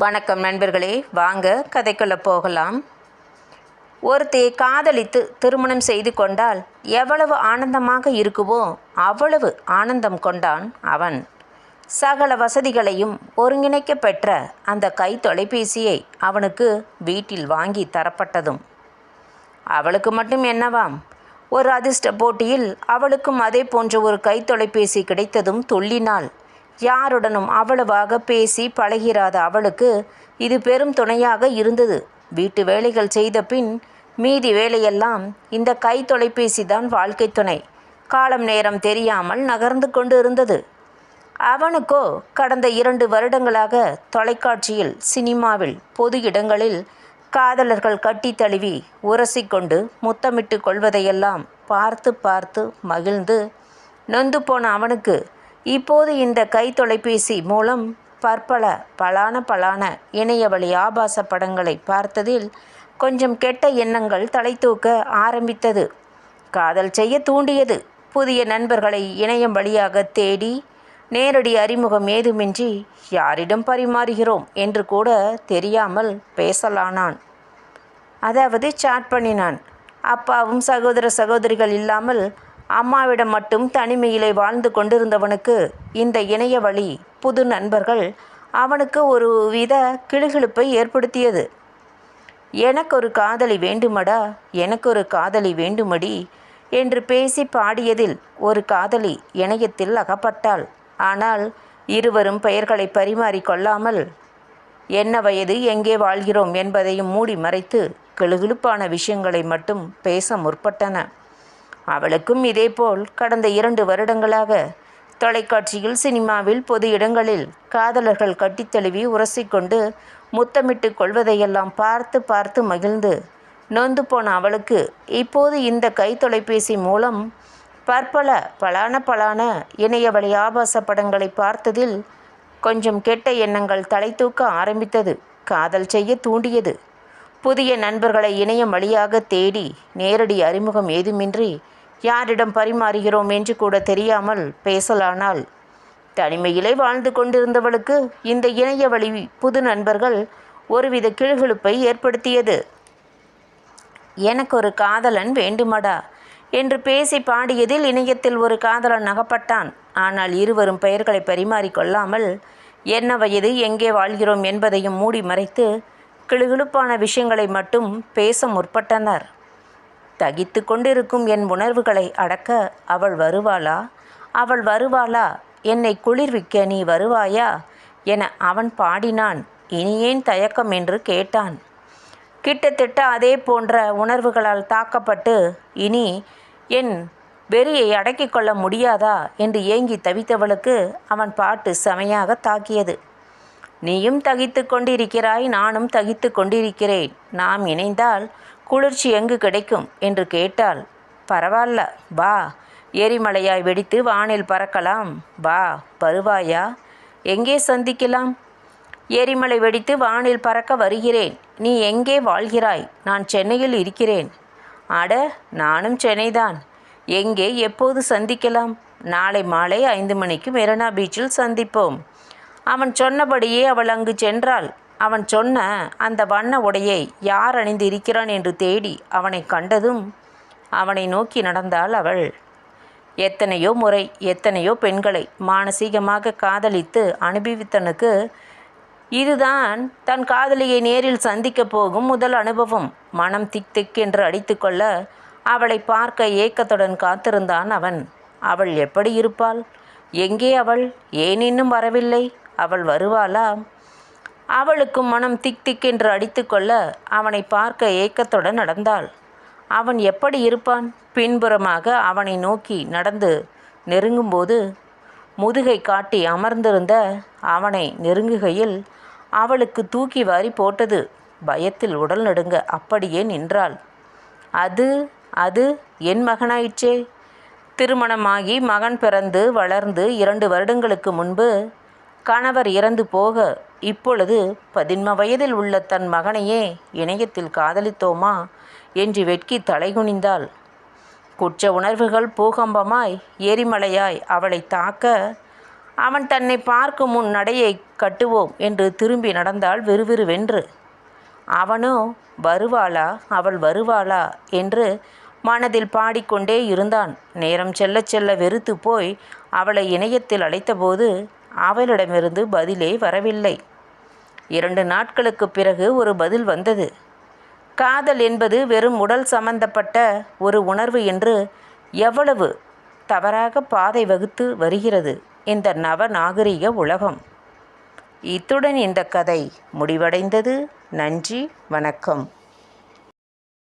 வணக்கம் நண்பர்களே வாங்க கதைக்குள்ள போகலாம். ஒருத்தையை காதலித்து திருமணம் செய்து கொண்டால் எவ்வளவு ஆனந்தமாக இருக்குவோ அவ்வளவு ஆனந்தம் கொண்டான் அவன். சகல வசதிகளையும் ஒருங்கிணைக்க பெற்ற அந்த கை தொலைபேசியை அவனுக்கு வீட்டில் வாங்கி தரப்பட்டதும். அவளுக்கு மட்டும் என்னவாம்? ஒரு அதிர்ஷ்ட போட்டியில் அவளுக்கும் அதே போன்ற ஒரு கை தொலைபேசி கிடைத்ததும் துள்ளினாள். யாருடனும் அவ்வளவாக பேசி பழகிறாத அவளுக்கு இது பெரும் துணையாக இருந்தது. வீட்டு வேலைகள் செய்த பின் மீதி வேலையெல்லாம் இந்த கை தொலைபேசி தான் வாழ்க்கை துணை. காலம் நேரம் தெரியாமல் நகர்ந்து கொண்டு இருந்தது. அவனுக்கோ கடந்த இரண்டு வருடங்களாக தொலைக்காட்சியில் சினிமாவில் பொது இடங்களில் காதலர்கள் கட்டி தழுவி உரசிக்கொண்டு முத்தமிட்டு கொள்வதையெல்லாம் பார்த்து பார்த்து மகிழ்ந்து நொந்து போன அவனுக்கு இப்போது இந்த கை தொலைபேசி மூலம் பற்பல பலான பலான இணையவழி ஆபாச படங்களை பார்த்ததில் கொஞ்சம் கெட்ட எண்ணங்கள் தலை தூக்க ஆரம்பித்தது. காதல் செய்ய தூண்டியது. புதிய நண்பர்களை இணையம் வழியாக தேடி நேரடி அறிமுகம் ஏதுமின்றி யாரிடம் பரிமாறுகிறோம் என்று கூட தெரியாமல் பேசலானான். அதாவது சாட் பண்ணினான். அப்பாவும் சகோதர சகோதரிகள் இல்லாமல் அம்மாவிடம் மட்டும் தனிமையிலே வாழ்ந்து கொண்டிருந்தவனுக்கு இந்த இணைய வழி புது நண்பர்கள் அவனுக்கு ஒரு வித கிளுகிழுப்பை ஏற்படுத்தியது. எனக்கு ஒரு காதலி வேண்டுமடா எனக்கு ஒரு காதலி வேண்டுமடி என்று பேசி பாடியதில் ஒரு காதலி இணையத்தில் அகப்பட்டாள். ஆனால் இருவரும் பெயர்களை பரிமாறிக்கொள்ளாமல் என்ன வயது எங்கே வாழ்கிறோம்? என்பதையும் மூடி மறைத்து கிளுகிழுப்பான விஷயங்களை மட்டும் பேச முற்பட்டன. அவளுக்கும் இதேபோல் கடந்த இரண்டு வருடங்களாக தொலைக்காட்சியில் சினிமாவில் பொது இடங்களில் காதலர்கள் கட்டித்தழுவி உரசிக்கொண்டு முத்தமிட்டு கொள்வதையெல்லாம் பார்த்து பார்த்து மகிழ்ந்து நொந்து போன அவளுக்கு இப்போது இந்த கை தொலைபேசி மூலம் பற்பல பலான பலான இணையவழி ஆபாச படங்களை பார்த்ததில் கொஞ்சம் கெட்ட எண்ணங்கள் தலை தூக்க ஆரம்பித்தது. காதல் செய்ய தூண்டியது. புதிய நண்பர்களை இணையம் வழியாக தேடி நேரடி அறிமுகம் ஏதுமின்றி யாரிடம் பரிமாறுகிறோம் என்று கூட தெரியாமல் பேசலானால் தனிமையிலே வாழ்ந்து கொண்டிருந்தவளுக்கு இந்த இணைய வழி புது நண்பர்கள் ஒருவித கிழகிழுப்பை ஏற்படுத்தியது. எனக்கு ஒரு காதலன் வேண்டுமடா? என்று பேசி பாடியதில் இணையத்தில் ஒரு காதலன் அகப்பட்டான் ஆனால் இருவரும் பெயர்களை பரிமாறிக்கொள்ளாமல் என்ன வயது எங்கே வாழ்கிறோம் என்பதையும் மூடி மறைத்து கிளுகிழுப்பான விஷயங்களை மட்டும் பேச முற்பட்டனர். தகித்து கொண்டிருக்கும் என் உணர்வுகளை அடக்க அவள் வருவாளா? அவள் வருவாளா? என்னை குளிர்விக்க நீ வருவாயா? என அவன் பாடினான். இனி ஏன் தயக்கம் என்று கேட்டான். கிட்டத்தட்ட அதே போன்ற உணர்வுகளால் தாக்கப்பட்டு இனி என் வெறியை அடக்கிக் கொள்ள முடியாதா? என்று ஏங்கி தவித்தவளுக்கு அவன் பாட்டு செமையாக தாக்கியது. நீயும் தகித்து கொண்டிருக்கிறாய் நானும் தகித்து கொண்டிருக்கிறேன். நாம் இணைந்தால் குளிர்ச்சி எங்கு கிடைக்கும்? என்று கேட்டால் பரவாயில்ல வா. எரிமலையாய் வெடித்து வானில் பறக்கலாம். வா வருவாயா? எங்கே சந்திக்கலாம்? எரிமலை வெடித்து வானில் பறக்க வருகிறேன். நீ எங்கே வாழ்கிறாய்? நான் சென்னையில் இருக்கிறேன். அட நானும் சென்னைதான். எங்கே எப்போது சந்திக்கலாம்? நாளை மாலை ஐந்து மணிக்கு மெரினா பீச்சில் சந்திப்போம். அவன் சொன்னபடியே அவள் அங்கு சென்றாள். அவன் சொன்ன அந்த வண்ண உடையை யார் அணிந்து இருக்கிறான் என்று தேடி அவனை கண்டதும் அவனை நோக்கி நடந்தாள் அவள். எத்தனையோ முறை எத்தனையோ பெண்களை மானசீகமாக காதலித்து அனுபவித்தனுக்கு இதுதான் தன் காதலியை நேரில் சந்திக்கப் போகும் முதல் அனுபவம். மனம் திக் திக் என்று அடித்துக்கொள்ள அவளை பார்க்க ஏக்கத்துடன் காத்திருந்தான் அவன். அவள் எப்படி இருப்பாள்? எங்கே அவள்? ஏன் இன்னும் வரவில்லை? அவள் வருவாளா? அவளுக்கும் மனம் திக் திக் என்று அடித்துக்கொள்ள அவனை பார்க்க ஏக்கத்துடன் நடந்தாள். அவன் எப்படி இருப்பான்? பின்புறமாக அவனை நோக்கி நடந்து நெருங்கும்போது முதுகை காட்டி அமர்ந்திருந்த அவனை நெருங்குகையில் அவளுக்கு தூக்கி வாரி போட்டது. பயத்தில் உடல் நடுங்க அப்படியே நின்றாள். அது அது என் மகனாயிற்றே. திருமணமாகி மகன் பிறந்து வளர்ந்து இரண்டு வருடங்களுக்கு முன்பு கணவர் இறந்து போக இப்பொழுது பதின்ம வயதில் உள்ள தன் மகனையே இணையத்தில் காதலித்தோமா என்று வெட்கி தலைகுனிந்தாள். குற்ற உணர்வுகள் பூகம்பமாய் எரிமலையாய் அவளை தாக்க அவன் தன்னை பார்க்கும் முன் நடையை கட்டுவோம் என்று திரும்பி நடந்தாள் விறுவிறுவென்று. அவனோ வருவாளா? அவள் வருவாளா? என்று மனதில் பாடிக்கொண்டே இருந்தான். நேரம் செல்ல செல்ல வெறுத்து போய் அவளை இணையத்தில் அழைத்தபோது அவளிடமிருந்து பதிலே வரவில்லை. இரண்டு நாட்களுக்கு பிறகு ஒரு பதில் வந்தது. காதல் என்பது வெறும் உடல் சம்பந்தப்பட்ட ஒரு உணர்வு என்று எவ்வளவு தவறாக பாதை வகுத்து வருகிறது இந்த நவநாகரிக உலகம். இத்துடன் இந்த கதை முடிவடைந்தது. நன்றி வணக்கம்.